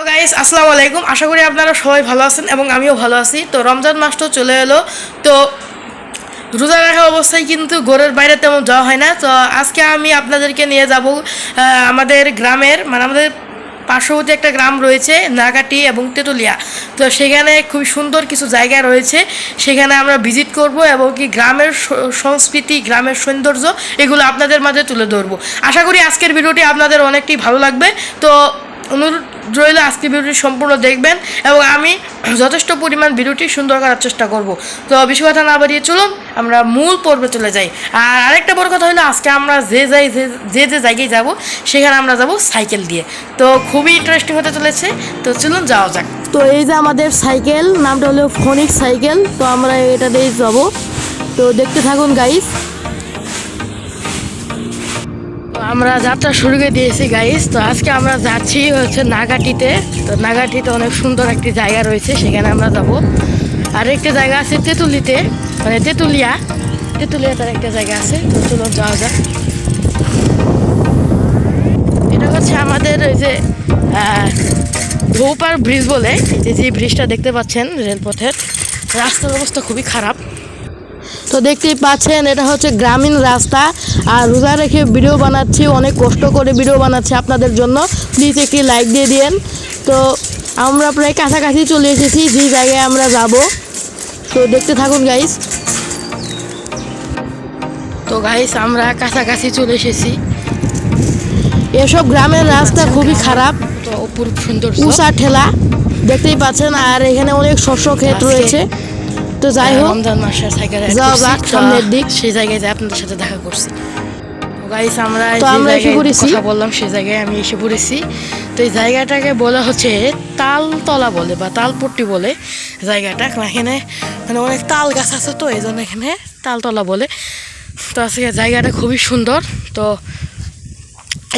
তো গাইস আসসালামু আলাইকুম। আশা করি আপনারা সবাই ভালো আছেন এবং আমিও ভালো আছি। তো রমজান মাসটাও চলে এলো। তো রোজা রাখা অবস্থায় কিন্তু ঘরের বাইরে তেমন যাওয়া হয় না। তো আজকে আমি আপনাদেরকে নিয়ে যাব আমাদের গ্রামের মানে আমাদের পার্শ্ববর্তী একটা গ্রাম রয়েছে, নাগাটি এবং তেঁতুলিয়া। তো সেখানে খুবই সুন্দর কিছু জায়গা রয়েছে। সেখানে আমরা ভিজিট করব এবং কি গ্রামের সংস্কৃতি, গ্রামের সৌন্দর্য, এগুলো আপনাদের মাঝে তুলে ধরবো। আশা করি আজকের ভিডিওটি আপনাদের অনেকটাই ভালো লাগবে। তো অনুরোধ রইল আজকে ভিডিওটি সম্পূর্ণ দেখবেন এবং আমি যথেষ্ট পরিমাণ ভিডিওটি সুন্দর করার চেষ্টা করব। তো বেশি কথা না বাড়িয়ে চলুন, আমরা মূল পর্বে চলে যাই। আর আরেকটা বড় কথা হলো, আজকে আমরা যে যাই, যে যে জায়গায় যাব, সেখানে আমরা যাব সাইকেল দিয়ে। তো খুবই ইন্টারেস্টিং হতে চলেছে। তো চলুন যাওয়া যাক। তো এই যে আমাদের সাইকেল, নামটা হলো ফোনিক সাইকেল। তো আমরা এটা দিয়ে যাব। তো দেখতে থাকুন গাইস আমরা যাত্রা শুরু করে দিয়েছি গাইস তো আজকে আমরা যাচ্ছি হচ্ছে নাগাটিতে। তো নাগাটিতে অনেক সুন্দর একটি জায়গা রয়েছে, সেখানে আমরা যাব। আর একটা জায়গা আছে তেঁতুলিতে মানে তেঁতুলিয়া। তেঁতুলিয়া তার একটা জায়গা আছে, তো যাওয়া যাক। এটা হচ্ছে আমাদের ওই যে ভৌপার ব্রিজ বলে যে যে ব্রিজটা দেখতে পাচ্ছেন রেলপথের। রাস্তার অবস্থা খুবই খারাপ। তো দেখতেই পাচ্ছেন এটা হচ্ছে গ্রামীণ রাস্তা। আর রোজা রেখে ভিডিও বানাচ্ছি অনেক কষ্ট করে ভিডিও বানাচ্ছি আপনাদের জন্য। প্লিজ একটি লাইক দিয়ে দিন তো আমরা প্রায় কাছাকাছি চলে এসেছি যে জায়গায় আমরা যাব। তো দেখতে থাকুন গাইস তো গাইস আমরা কাছাকাছি চলে এসেছি। এসব গ্রামের রাস্তা খুবই খারাপ। তো অপরূপ সুন্দর উষা ঠেলা দেখতেই পাচ্ছেন। আর এখানে অনেক শস্য ক্ষেত রয়েছে। তো যাই হোক রমজান সাইকেল যাওয়া যাক সামনের দিক। সেই জায়গায় যে আপনাদের সাথে দেখা করছি। গাইস আমরা তো আমরা এসে পড়েছি। কথা বললাম সেই জায়গায় আমি এসে পড়েছি। তো এই জায়গাটাকে বলা হচ্ছে তালতলা বলে বা তালপট্টি বলে জায়গাটা। এখানে মানে অনেক তাল গাছ আছে তো এই জন্য এখানে তালতলা বলে। তো আজকে জায়গাটা খুবই সুন্দর। তো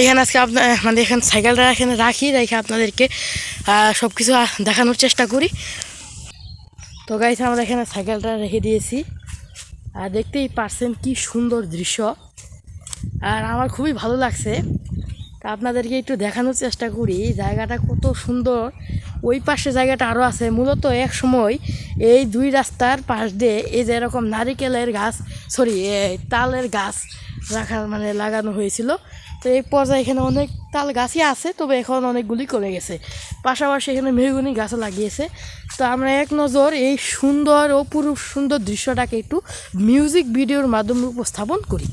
এখানে আজকে আপনার মানে এখানে সাইকেলটা এখানে রাখি রেখে আপনাদেরকে সব কিছু দেখানোর চেষ্টা করি। তো গাইস আমরা এখানে সাইকেলটা রেখে দিয়েছি। আর দেখতেই পারছেন কি সুন্দর দৃশ্য। আর আমার খুবই ভালো লাগছে। তা আপনাদেরকে একটু দেখানোর চেষ্টা করি, জায়গাটা কত সুন্দর। ওই পাশে জায়গাটা আরও আছে। মূলত এক সময় এই দুই রাস্তার পাশ দিয়ে এই যে এরকম নারিকেলের গাছ সরি তালের গাছ রাখা মানে লাগানো হয়েছিল। তো এই পর্যায়ে এখানে অনেক তাল গাছই আছে, তবে এখন অনেকগুলি কমে গেছে। পাশাপাশি এখানে মেহগুনি গাছও লাগিয়েছে। তো আমরা এক নজর এই সুন্দর অপরূপ সুন্দর দৃশ্যটাকে একটু মিউজিক ভিডিওর মাধ্যমে উপস্থাপন করি।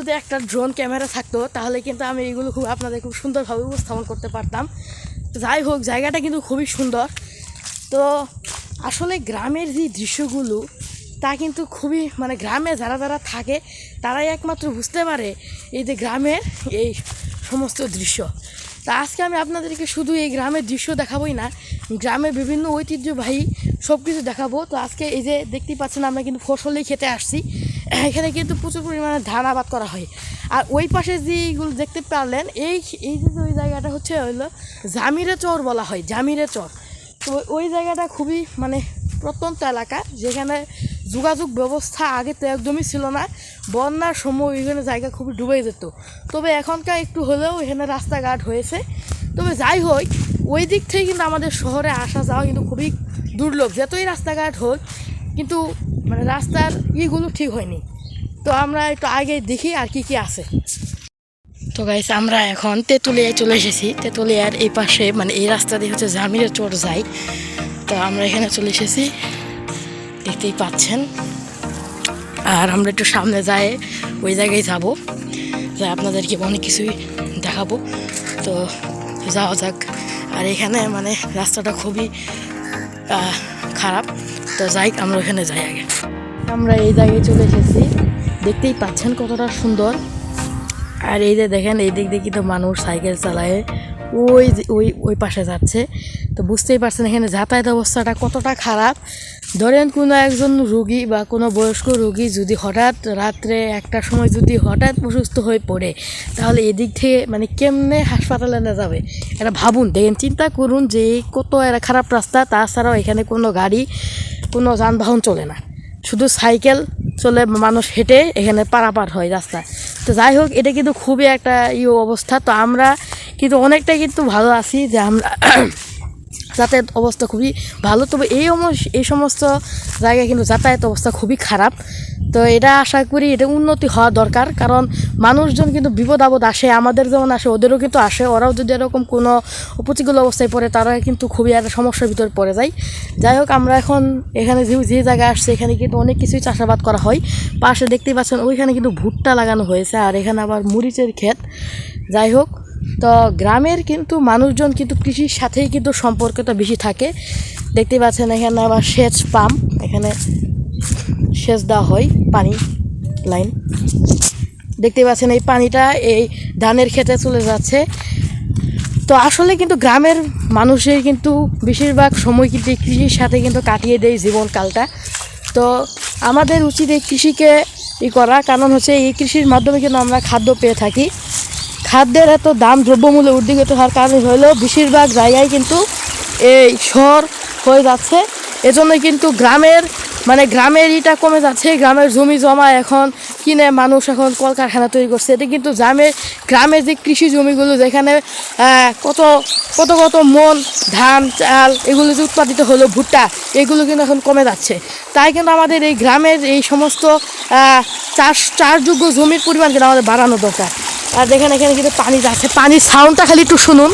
যদি একটা ড্রোন ক্যামেরা থাকতো, তাহলে কিন্তু আমি এগুলো খুব আপনাদের খুব সুন্দরভাবে উপস্থাপন করতে পারতাম। যাই হোক, জায়গাটা কিন্তু খুবই সুন্দর। তো আসলে গ্রামের যে দৃশ্যগুলো, তা কিন্তু খুবই মানে গ্রামে যারা যারা থাকে, তারাই একমাত্র বুঝতে পারে এই যে গ্রামের এই সমস্ত দৃশ্য। তা আজকে আমি আপনাদেরকে শুধু এই গ্রামের দৃশ্য দেখাবোই না, গ্রামের বিভিন্ন ঐতিহ্যবাহী সব কিছু দেখাবো। তো আজকে এই যে দেখতেই পাচ্ছেন, আমরা কিন্তু ফসলেই খেতে আসছি। এখানে কিন্তু প্রচুর পরিমাণে ধান আবাদ করা হয়। আর ওই পাশে যেগুলো দেখতে পারলেন, এই এই যে ওই জায়গাটা হচ্ছে হলো জামিরে চর বলা হয়, জামিরে চর। তো ওই জায়গাটা খুবই মানে প্রত্যন্ত এলাকা, যেখানে যোগাযোগ ব্যবস্থা আগে তো একদমই ছিল না। বন্যার সময় ওইখানে জায়গা খুবই ডুবে যেত। তবে এখনকার একটু হলেও এখানে রাস্তাঘাট হয়েছে। তবে যাই হোক, ওই দিক থেকে কিন্তু আমাদের শহরে আসা যাওয়া কিন্তু খুবই দুর্লভ। যতই রাস্তাঘাট হোক কিন্তু মানে রাস্তার ইগুলো ঠিক হয়নি। তো আমরা একটু আগে দেখি আর কি কি আছে। তো গাইস আমরা এখন তেঁতুলিয়ায় চলে এসেছি। তেঁতুলিয়ার এই পাশে মানে এই রাস্তা দিয়ে হচ্ছে জামিরের চোর যাই তো আমরা এখানে চলে এসেছি। দেখতেই পাচ্ছেন। আর আমরা একটু সামনে যাই, ওই জায়গায় যাব। যাই আপনাদেরকে অনেক কিছুই দেখাবো। তো যাওয়া যাক। আর এখানে মানে রাস্তাটা খুবই তো যাই, আমরা ওখানে যাই আগে। আমরা এই জায়গায় চলে এসেছি। দেখতেই পাচ্ছেন কতটা সুন্দর। আর এই যে দেখেন, এই দিক দিয়ে কিন্তু মানুষ সাইকেল চালায়। ওই ওই ওই পাশে যাচ্ছে। তো বুঝতেই পারছেন এখানে যাতায়াত অবস্থাটা কতটা খারাপ। ধরেন কোনো একজন রুগী বা কোনো বয়স্ক রুগী যদি হঠাৎ রাত্রে একটা সময় যদি হঠাৎ অসুস্থ হয়ে পড়ে, তাহলে এদিক থেকে মানে কেমনে হাসপাতালে না যাবে? এটা ভাবুন, দেখেন চিন্তা করুন যে কত একটা খারাপ রাস্তা। তাছাড়াও এখানে কোনো গাড়ি কোনো যানবাহন চলে না। শুধু সাইকেল চলে মানুষ হেঁটে এখানে পারাপার হয় রাস্তা তো যাই হোক, এটা কিন্তু খুবই একটা ইয়ে অবস্থা। তো আমরা কিন্তু অনেকটাই কিন্তু ভালো আছি যে আমরা যাতায়াত অবস্থা খুবই ভালো। তবে এই এই সমস্ত জায়গায় কিন্তু যাতায়াত অবস্থা খুবই খারাপ। তো এটা আশা করি এটা উন্নতি হওয়া দরকার, কারণ মানুষজন কিন্তু বিপদ আপদ আসে, আমাদের যেমন আসে, ওদেরও কিন্তু আসে, ওরাও যদি এরকম কোনো প্রতিকূল অবস্থায় পড়ে তারা কিন্তু খুবই একটা সমস্যার ভিতরে পড়ে যায়। যাই হোক, আমরা এখন এখানে যে যে জায়গায় আসছে, এখানে কিন্তু অনেক কিছুই চাষাবাদ করা হয়। পাশে দেখতেই পাচ্ছেন, ওইখানে কিন্তু ভুট্টা লাগানো হয়েছে, আর এখানে আবার মরিচের ক্ষেত। যাই হোক, তো গ্রামের কিন্তু মানুষজন কিন্তু কৃষির সাথেই কিন্তু সম্পর্কটা বেশি থাকে। দেখতে পাচ্ছেন, এখানে আবার সেচ পাম্প, এখানে সেচ দেওয়া হয়, পানি লাইন। দেখতে পাচ্ছেন এই পানিটা এই ধানের ক্ষেতে চলে যাচ্ছে। তো আসলে কিন্তু গ্রামের মানুষের কিন্তু বেশিরভাগ সময় কিন্তু কৃষির সাথে কিন্তু কাটিয়ে দেয় জীবনকালটা। তো আমাদের উচিত এই কৃষিকে ই করা, কারণ হচ্ছে এই কৃষির মাধ্যমে কিন্তু আমরা খাদ্য পেয়ে থাকি। খাদ্যের এত দাম দ্রব্যমূল্য উদ্যোগিত হওয়ার কারণে হলেও বেশিরভাগ জায়গায় কিন্তু এই শহর হয়ে যাচ্ছে। এজন্যই কিন্তু গ্রামের মানে গ্রামের ইটা কমে যাচ্ছে, গ্রামের জমি জমা এখন কিনে মানুষ এখন কলকারখানা তৈরি করছে। এটা কিন্তু গ্রামের গ্রামের যে কৃষি জমিগুলো যেখানে কত কত কত মন, ধান, চাল, এগুলো যে উৎপাদিত হলো ভুট্টা, এগুলো কিন্তু এখন কমে যাচ্ছে। তাই কিন্তু আমাদের এই গ্রামের এই সমস্ত চাষ, চাষযোগ্য জমির পরিমাণ কিন্তু আমাদের বাড়ানো দরকার। আর দেখেন এখানে কিন্তু পানি যাচ্ছে, পানির সাউন্ডটা খালি একটু শুনুন।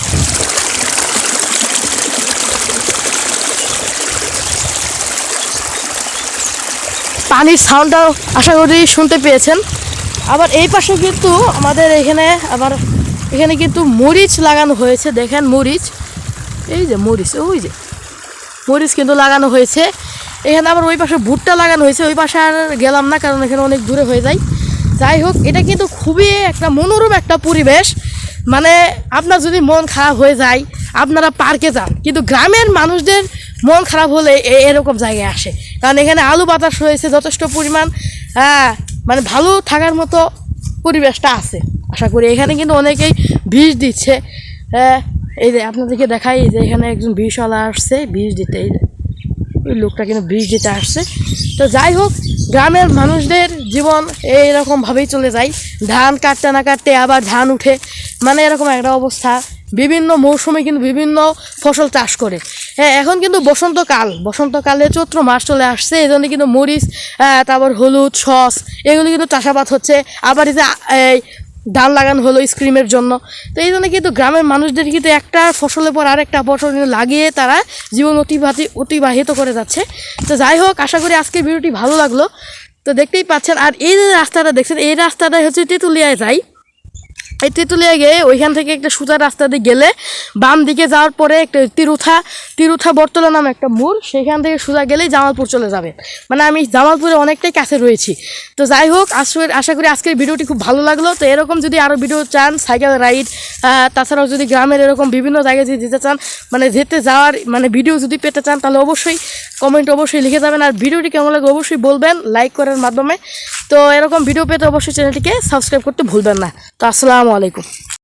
পানির সাউন্ডটাও আশা করি শুনতে পেয়েছেন। আবার এই পাশে কিন্তু আমাদের এখানে আবার এখানে কিন্তু মরিচ লাগানো হয়েছে, দেখেন মরিচ। এই যে মরিচ, ওই যে মরিচ কিন্তু লাগানো হয়েছে। এখানে আবার ওই পাশে ভুট্টা লাগানো হয়েছে, ওই পাশে আর গেলাম না কারণ এখানে অনেক দূরে হয়ে যায়। যাই হোক, এটা কিন্তু খুবই একটা মনোরম একটা পরিবেশ। মানে আপনার যদি মন খারাপ হয়ে যায়, আপনারা পার্কে যান। কিন্তু গ্রামের মানুষদের মন খারাপ হলে এরকম জায়গায় আসে। কারণ এখানে আলু বাতাস রয়েছে যথেষ্ট পরিমাণ হ্যাঁ মানে ভালো থাকার মতো পরিবেশটা আছে, আশা করি। এখানে কিন্তু অনেকেই বিষ দিচ্ছে। হ্যাঁ এই যে আপনাদেরকে দেখাই যে এখানে একজন বিষওয়ালা আসছে, বিষ দিতে। এই ওই লোকটা কিন্তু বিষ দিতে আসছে। তো যাই হোক, গ্রামের মানুষদের জীবন এইরকমভাবেই চলে যায়। ধান কাটতে না কাটতে আবার ধান উঠে মানে এরকম একটা অবস্থা। বিভিন্ন মৌসুমে কিন্তু বিভিন্ন ফসল চাষ করে। হ্যাঁ এখন কিন্তু বসন্তকাল। বসন্তকালে চৈত্র মাস চলে আসছে এই জন্য কিন্তু মরিচ তারপর হলুদ, সস, এগুলো কিন্তু চাষাবাদ হচ্ছে। আবার এই যে এই ধান লাগানো হলো স্ক্রিমের জন্য। তো এই জন্য কিন্তু গ্রামের মানুষদের কিন্তু একটা ফসলের পর আরেকটা ফসল লাগিয়ে তারা জীবন অতিবাহি, অতিবাহিত করে যাচ্ছে। তো যাই হোক, আশা করি আজকের ভিডিওটি ভালো লাগল। তো দেখতেই পাচ্ছেন, আর এই যে রাস্তাটা দেখছেন, এই রাস্তাটাই হচ্ছে তেঁতুলিয়ায় যায় এই তেঁতুলিয়া গিয়ে ওইখান থেকে একটা সুতার রাস্তা দিয়ে গেলে বাম দিকে যাওয়ার পরে একটা তিরুথা তিরুথা বর্তলা নামে একটা মূল সেখান থেকে সোজা গেলেই জামালপুর চলে যাবে। মানে আমি জামালপুরে অনেকটাই কাছে রয়েছি। তো যাই হোক আশা করি আজকের ভিডিওটি খুব ভালো লাগল। তো এরকম যদি আরও ভিডিও চান, সাইকেল রাইড তাছাড়াও যদি গ্রামের এরকম বিভিন্ন জায়গায় যদি যেতে চান মানে যেতে যাওয়ার মানে ভিডিও যদি পেতে চান, তাহলে অবশ্যই কমেন্ট অবশ্যই লিখে যাবেন। আর ভিডিওটি কেমন লাগে অবশ্যই বলবেন লাইক করার মাধ্যমে। তো এরকম ভিডিও পেতে অবশ্যই চ্যানেলটিকে সাবস্ক্রাইব করতে ভুলবেন না। তো আসসালামু আলাইকুম।